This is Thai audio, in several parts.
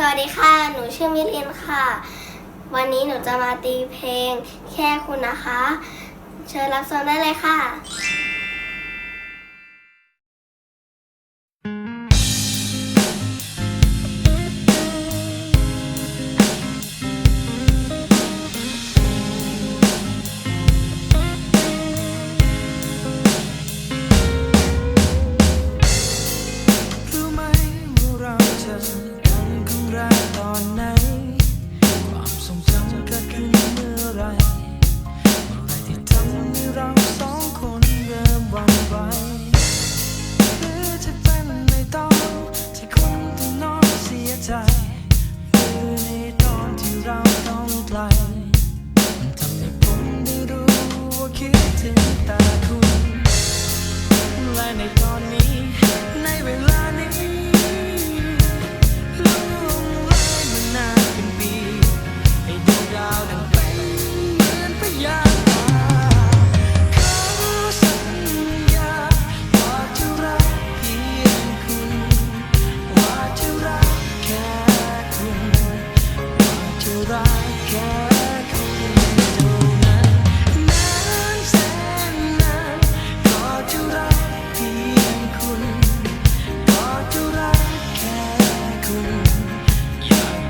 สวัสดีค่ะ หนูชื่อมิลินค่ะ วันนี้หนูจะมาตีเพลงแค่คุณนะคะ เชิญรับชมได้เลยค่ะ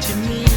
to me.